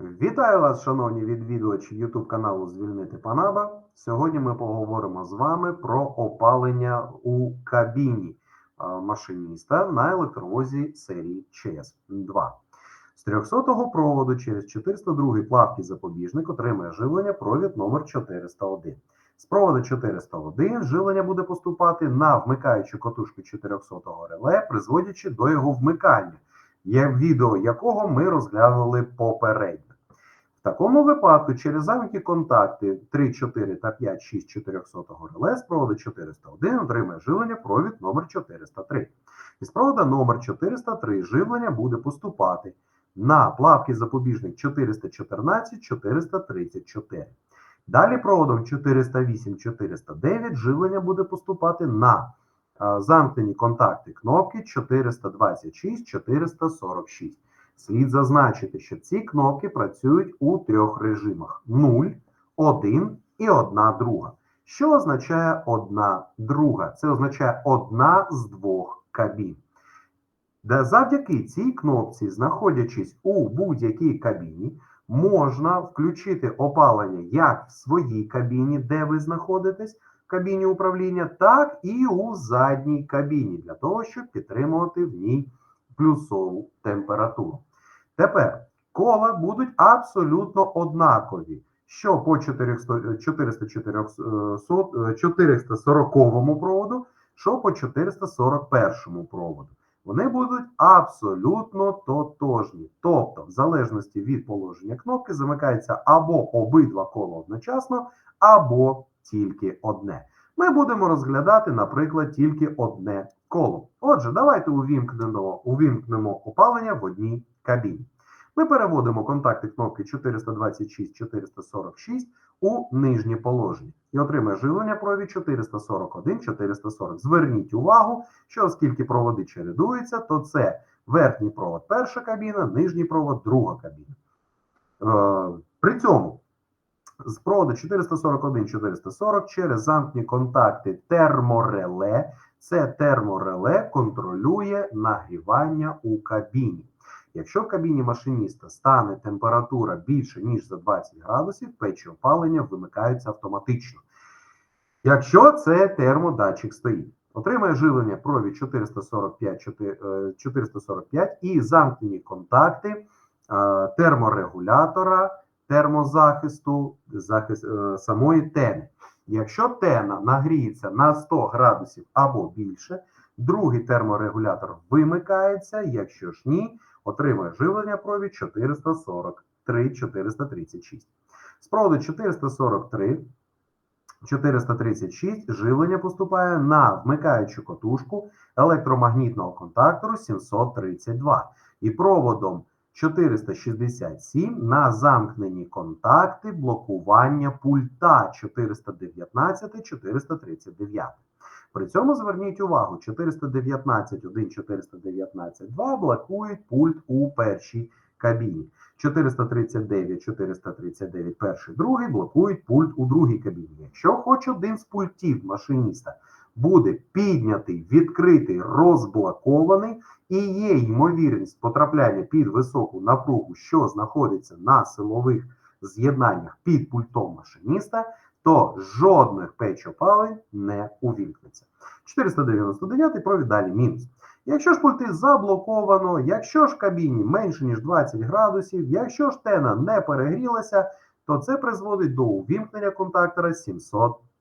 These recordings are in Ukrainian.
Вітаю вас, шановні відвідувачі YouTube каналу Звільнити Панаба. Сьогодні ми поговоримо з вами про опалення у кабіні машиніста на електровозі серії ЧС-2. З 300-го проводу через 402 плавкий запобіжник отримує живлення провід номер 401. З проводу 401 живлення буде поступати на вмикаючу котушку 400-го реле, призводячи до його вмикання є відео якого ми розглянули попередньо. В такому випадку через замки контакти 3, 4 та 5, 6 400 реле з проводу 401 отримає живлення провід номер 403. Із провода номер 403 живлення буде поступати на плавкий запобіжник 414 434. Далі проводом 408-409 живлення буде поступати на замкнені контакти кнопки 426-446. Слід зазначити, що ці кнопки працюють у трьох режимах: 0, 1 і 1 друга. Що означає одна друга? Це означає одна з двох кабін. Де завдяки цій кнопці, знаходячись у будь-якій кабіні, можна включити опалення як в своїй кабіні, де ви знаходитесь, кабіні управління, так і у задній кабіні, для того, щоб підтримувати в ній плюсову температуру. Тепер кола будуть абсолютно однакові. Що по 400, 400, 400, 440 проводу, що по 441 проводу. Вони будуть абсолютно тотожні. Тобто, в залежності від положення кнопки, замикається або обидва кола одночасно, або тільки одне. Ми будемо розглядати, наприклад, тільки одне коло. Отже, давайте увімкнемо, увімкнемо опалення в одній кабіні. Ми переводимо контакти кнопки 426-446 у нижнє положення і отримає живлення провід 441-440. Зверніть увагу, що оскільки проводи чередуються, то це верхній провод перша кабіна, нижній провод друга кабіна. Е, при цьому з проводу 441-440 через замкні контакти термореле. Це термореле контролює нагрівання у кабіні. Якщо в кабіні машиніста стане температура більше, ніж за 20 градусів, печі опалення вимикаються автоматично. Якщо це термодатчик стоїть, отримає живлення провід 445 445 і замкнені контакти е, терморегулятора, термозахисту, захист е, самої тени. Якщо тена нагріється на 100 градусів або більше, другий терморегулятор вимикається, якщо ж ні, отримує живлення провід 443-436. З проводу 443 436 живлення поступає на вмикаючу котушку електромагнітного контактору 732 і проводом 467 на замкнені контакти блокування пульта 419-439. При цьому зверніть увагу, 419.1, 419.2 блокують пульт у першій кабіні. 439, 439, перший, другий блокують пульт у другій кабіні. Якщо хоч один з пультів машиніста буде піднятий, відкритий, розблокований, і є ймовірність потрапляння під високу напругу, що знаходиться на силових з'єднаннях під пультом машиніста, то жодних печ опалень не увімкнеться. 499 провід далі мінус. Якщо ж пульти заблоковано, якщо ж кабіні менше ніж 20 градусів, якщо ж тена не перегрілася, то це призводить до увімкнення контактора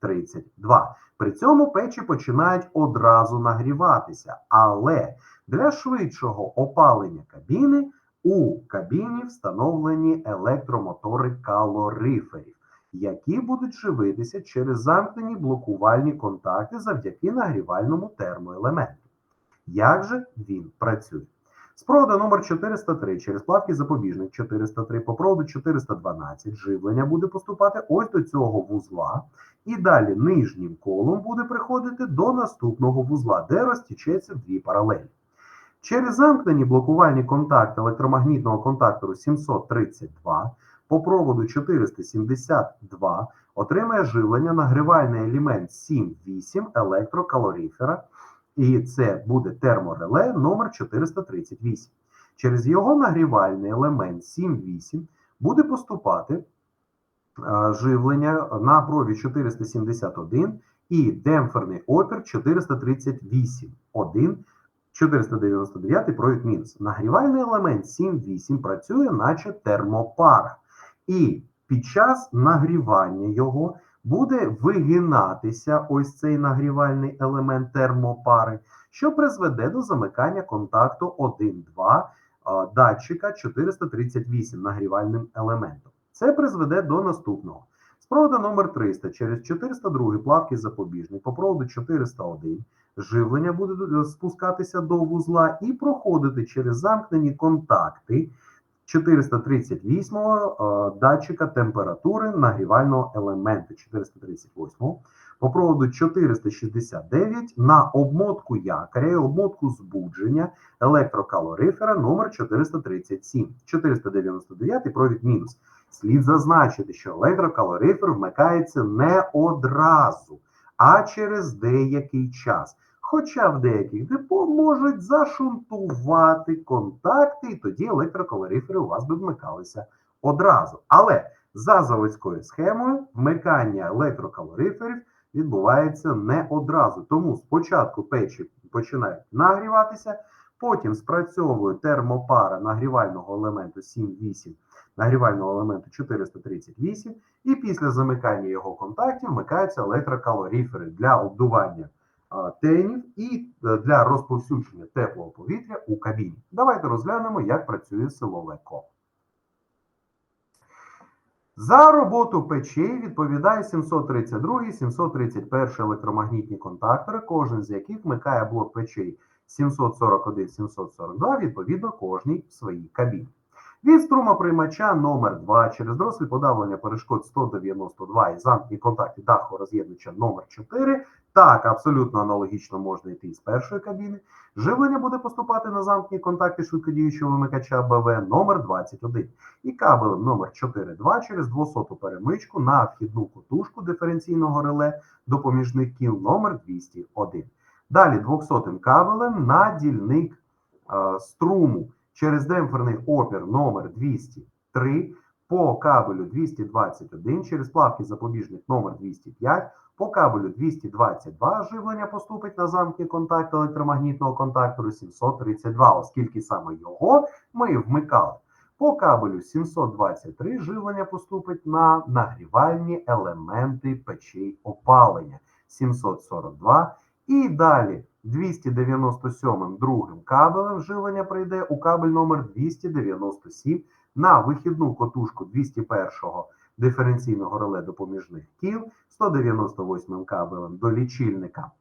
732. При цьому печі починають одразу нагріватися. Але для швидшого опалення кабіни у кабіні встановлені електромотори калориферів, які будуть живитися через замкнені блокувальні контакти завдяки нагрівальному термоелементу. Як же він працює? З проводу номер 403 через плавкий запобіжник 403 по проводу 412 живлення буде поступати ось до цього вузла, і далі нижнім колом буде приходити до наступного вузла, де розтічеться дві паралелі. Через замкнені блокувальні контакти електромагнітного контактору 732 по проводу 472 отримає живлення нагрівальний елемент 7-8 електрокалорифера і це буде термореле номер 438. Через його нагрівальний елемент 7-8 буде поступати е, живлення на провід 471 і демпферний опір 438. 1 499 провід мінус. Нагрівальний елемент 7-8 працює, наче термопара. І під час нагрівання його буде вигинатися ось цей нагрівальний елемент термопари, що призведе до замикання контакту 1-2 а, датчика 438 нагрівальним елементом. Це призведе до наступного. З номер 300 через 402 плавки запобіжник по проводу 401 живлення буде е, спускатися до вузла і проходити через замкнені контакти 438 е, датчика температури нагрівального елементу 438 по проводу 469 на обмотку якоря і обмотку збудження електрокалорифера номер 437 499 провід мінус. Слід зазначити, що електрокалорифер вмикається не одразу, а через деякий час. Хоча в деяких депо можуть зашунтувати контакти, і тоді електрокалорифери у вас би вмикалися одразу. Але за заводською схемою вмикання електрокалориферів відбувається не одразу. Тому спочатку печі починають нагріватися, потім спрацьовує термопара нагрівального елементу 7-8, нагрівального елементу 438, і після замикання його контактів вмикаються електрокалорифери для обдування тенів і е, для розповсюдження теплого повітря у кабіні. Давайте розглянемо, як працює силове коло. За роботу печей відповідає 732 і 731 електромагнітні контактори, кожен з яких вмикає блок печей 741-742, відповідно кожній своїй кабіні. Від струмоприймача номер 2 через дросель подавлення перешкод 192 і замкні контакти даху роз'єднувача номер 4 так, абсолютно аналогічно можна йти з першої кабіни. Живлення буде поступати на замкні контакти швидкодіючого вимикача БВ номер 21 і кабелем номер 4.2 через 200 перемичку на вхідну котушку диференційного реле допоміжних кіл номер 201. Далі 200 кабелем на дільник е, струму через демпферний опір номер 203 по кабелю 221 через плавки запобіжник номер 205 по кабелю 222 живлення поступить на замкні контакти електромагнітного контактору 732, оскільки саме його ми вмикали. По кабелю 723 живлення поступить на нагрівальні елементи печей опалення 742. І далі 297 другим кабелем живлення прийде у кабель номер 297 на вихідну котушку 201-го диференційного реле допоміжних кіл, 198 кабелем до лічильника,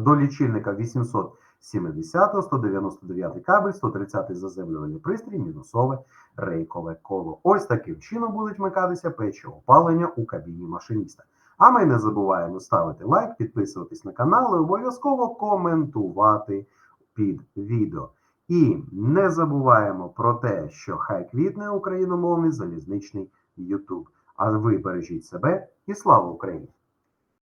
до лічильника 870, 199 кабель, 130 заземлювальний пристрій, мінусове рейкове коло. Ось таким чином будуть вмикатися печі опалення у кабіні машиніста. А ми не забуваємо ставити лайк, підписуватись на канал і обов'язково коментувати під відео. І не забуваємо про те, що хай квітне україномовний залізничний YouTube. А ви бережіть себе і слава Україні!